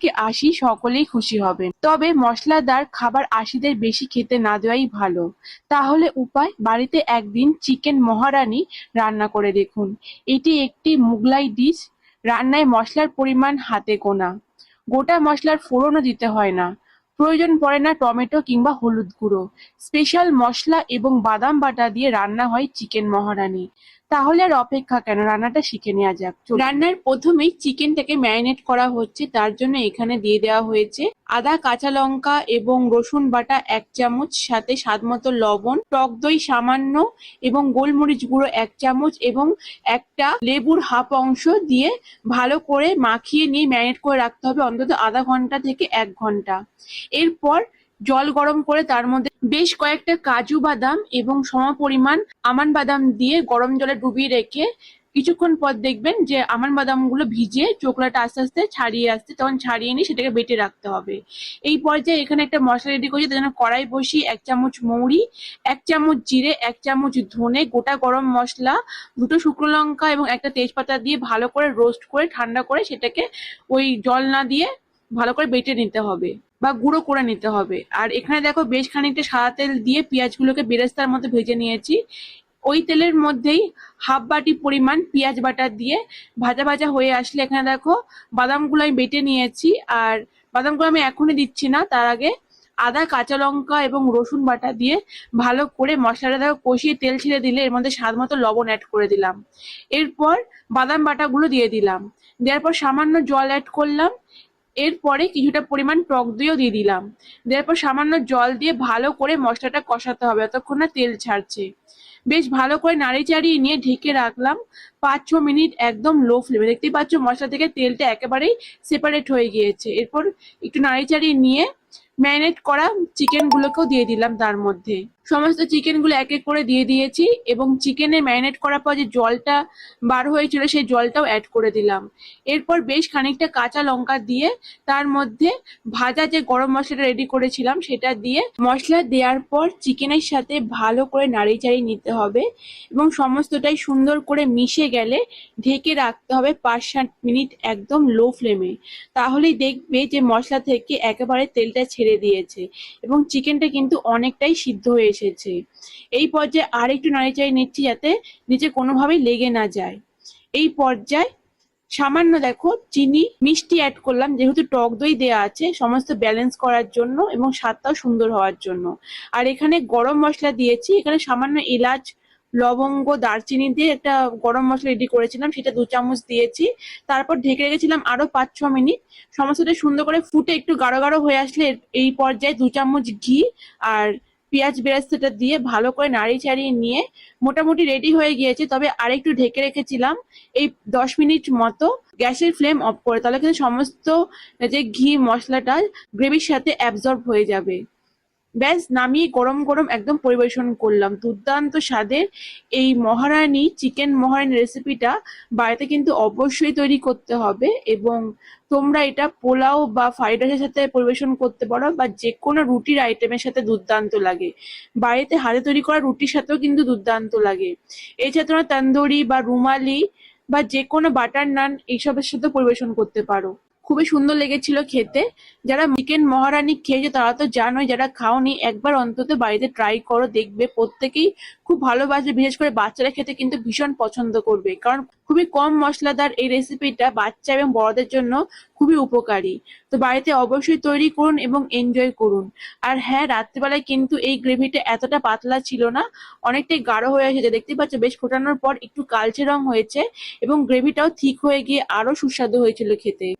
থেকে আশি সকলেই খুশি হবেন। তবে মশলাদার খাবার আশিদের বেশি খেতে না দেওয়াই ভালো। তাহলে উপায়, বাড়িতে একদিন চিকেন মহারানি রান্না করে দেখুন। এটি একটি মুগলাই ডিশ, রান্নায় মশলার পরিমাণ হাতে গোনা। গোটা মশলার ফোড়নও দিতে হয় না। প্রয়োজন পড়ে না টমেটো কিংবা হলুদ গুঁড়ো। স্পেশাল মশলা এবং বাদাম বাটা দিয়ে রান্না হয় চিকেন মহারানি। তাহলে আর অপেক্ষা কেন? রান্নাটা শিখে নেওয়া যাক। রান্নার প্রথমেই চিকেনটাকে ম্যারিনেট করা হচ্ছে। তার জন্য এখানে দিয়ে দেওয়া হয়েছে আদা, কাঁচা লঙ্কা এবং রসুন বাটা এক চামচ, সাথে স্বাদ মতো লবণ, টক দই সামান্য এবং গোলমরিচ গুঁড়ো এক চামচ এবং একটা লেবুর হাফ অংশ দিয়ে ভালো করে মাখিয়ে নিয়ে ম্যারিনেট করে রাখতে হবে অন্তত আধা ঘণ্টা থেকে এক ঘণ্টা। এরপর জল গরম করে তার মধ্যে বেশ কয়েকটা কাজু বাদাম এবং সমপরিমাণ আমান বাদাম দিয়ে গরম জলে ডুবিয়ে রেখে কিছুক্ষণ পর দেখবেন যে আমান বাদামগুলো ভিজে চোকলাটা আস্তে আস্তে ছাড়িয়ে আসছে, তখন ছাড়িয়ে নিয়ে সেটাকে বেটে রাখতে হবে। এই পর্যায়ে এখানে একটা মশলা রেডি করছি, তার কড়াই বসি এক চামচ মৌরি, এক চামচ জিরে, এক চামচ ধনে, গোটা গরম মশলা, দুটো শুকনো লঙ্কা এবং একটা তেজপাতা দিয়ে ভালো করে রোস্ট করে, ঠান্ডা করে সেটাকে ওই জল না দিয়ে ভালো করে বেটে নিতে হবে বা গুঁড়ো করে নিতে হবে। আর এখানে দেখো বেশ খানিকটা সাদা তেল দিয়ে পেঁয়াজগুলোকে বেরেস্তার মতো ভেজে নিয়েছি। ওই তেলের মধ্যেই হাফ বাটি পরিমাণ পেঁয়াজ বাটা দিয়ে ভাজা ভাজা হয়ে আসলে এখানে দেখো বাদামগুলো আমি বেটে নিয়েছি আর বাদামগুলো আমি এখনই দিচ্ছি না, তার আগে আদা, কাঁচা লঙ্কা এবং রসুন বাটা দিয়ে ভালো করে মশলাটা দেখো কষিয়ে তেল ছেড়ে দিলে এর মধ্যে স্বাদ মতো লবণ অ্যাড করে দিলাম। এরপর বাদাম বাটাগুলো দিয়ে দিলাম। দেওয়ার পর সামান্য জল অ্যাড করলাম। এরপরে কিছুটা পরিমাণ টক দইও দিয়ে দিলাম। দেওয়ার পর সামান্য জল দিয়ে ভালো করে মশলাটা কষাতে হবে যতক্ষণ না তেল ছাড়ছে। বেশ ভালো করে নাড়ি চাড়িয়ে নিয়ে ঢেকে রাখলাম। পাঁচ ছ মিনিট একদম লো ফ্লেমে। দেখতেই পাচ্ছ মশলা থেকে তেলটা একেবারেই সেপারেট হয়ে গিয়েছে। এরপর একটু নাড়ি চাড়িয়ে নিয়ে ম্যারিনেট করা চিকেনগুলোকেও দিয়ে দিলাম তার মধ্যে। সমস্ত চিকেনগুলো এক এক করে দিয়ে দিয়েছি এবং চিকেনে ম্যারিনেট করার পর যে জলটা বার হয়েছিল সেই জলটাও অ্যাড করে দিলাম। এরপর বেশ খানিকটা কাঁচা লঙ্কা দিয়ে তার মধ্যে ভাজা যে গরম মশলাটা রেডি করেছিলাম সেটা দিয়ে মশলা দেওয়ার পর চিকেনের সাথে ভালো করে নাড়ি চাড়িয়ে নিতে হবে এবং সমস্তটাই সুন্দর করে মিশে গেলে ঢেকে রাখতে হবে পাঁচ সাত মিনিট একদম লো ফ্লেমে তাহলেই দেখবে যে মশলা থেকে একেবারে তেলটা ছেড়ে দিয়েছে এবং চিকেনটা কিন্তু অনেকটাই সিদ্ধ হয়ে এসেছে। এই পর্যায়ে আর একটু চাড়িয়ে নিচ্ছি যাতে নিচে কোনোভাবেই লেগে না যায়। এই পর্যায়ে সামান্য দেখো চিনি, মিষ্টি অ্যাড করলাম, যেহেতু টক দই দেওয়া আছে, সমস্ত ব্যালেন্স করার জন্য এবং স্বাদটাও সুন্দর হওয়ার জন্য। আর এখানে গরম মশলা দিয়েছি, এখানে সামান্য এলাচ, লবঙ্গ, দারচিনি দিয়ে একটা গরম মশলা রেডি করেছিলাম, সেটা দু চামচ দিয়েছি। তারপর ঢেকে রেখেছিলাম আরও পাঁচ ছ মিনিট। সমস্তটা সুন্দর করে ফুটে একটু গাঢ় গাঢ় হয়ে আসলে এই পর্যায়ে দু চামচ ঘি আর পেঁয়াজ বেরেস্তাটা দিয়ে ভালো করে নাড়ি চাড়িয়ে নিয়ে মোটামুটি রেডি হয়ে গিয়েছে। তবে আরেকটু ঢেকে রেখেছিলাম, এই দশ মিনিট মতো গ্যাসের ফ্লেম অফ করে, তাহলে কিন্তু সমস্ত যে ঘি মশলাটা গ্রেভির সাথে অ্যাবজর্ব হয়ে যাবে। ব্যাস, নামিয়ে গরম গরম একদম পরিবেশন করলাম। দুর্দান্ত স্বাদের এই মহারানী চিকেন মহারানী রেসিপিটা বাড়িতে কিন্তু অবশ্যই তৈরি করতে হবে এবং তোমরা এটা পোলাও বা ফ্রাইড রাইসের সাথে পরিবেশন করতে পারো বা যে কোনো রুটির আইটেমের সাথে দুর্দান্ত লাগে। বাড়িতে হাতে তৈরি করা রুটির সাথেও কিন্তু দুর্দান্ত লাগে। এছাড়া তোমরা তন্দুরি বা রুমালি বা যে কোনো বাটার নান এইসবের সাথে পরিবেশন করতে পারো। খুবই সুন্দর লেগেছিল খেতে। যারা চিকেন মহারানী খেয়েছে, তারা তো জানোই, যারা খাওনি, একবার অন্তত বাড়িতে ট্রাই করো, দেখবে। প্রত্যেকেই খুব ভালোবাসবে বিশেষ করে বাচ্চারা খেতে কিন্তু ভীষণ পছন্দ করবে। কারণ খুবই কম মশলাদার এই রেসিপিটা বাচ্চা এবং বড়দের জন্য খুবই উপকারী। তো বাড়িতে অবশ্যই তৈরি করুন এবং এনজয় করুন। আর হ্যাঁ রাত্রিবেলায় কিন্তু এই গ্রেভিটা এতটা পাতলা ছিল না, অনেকটাই গাঢ় হয়ে এসেছে। দেখতে পাচ্ছ, বেশ ফোটানোর পর একটু কালচে রং হয়েছে এবং গ্রেভিটাও ঠিক হয়ে গিয়ে আরও সুস্বাদু হয়েছিল খেতে।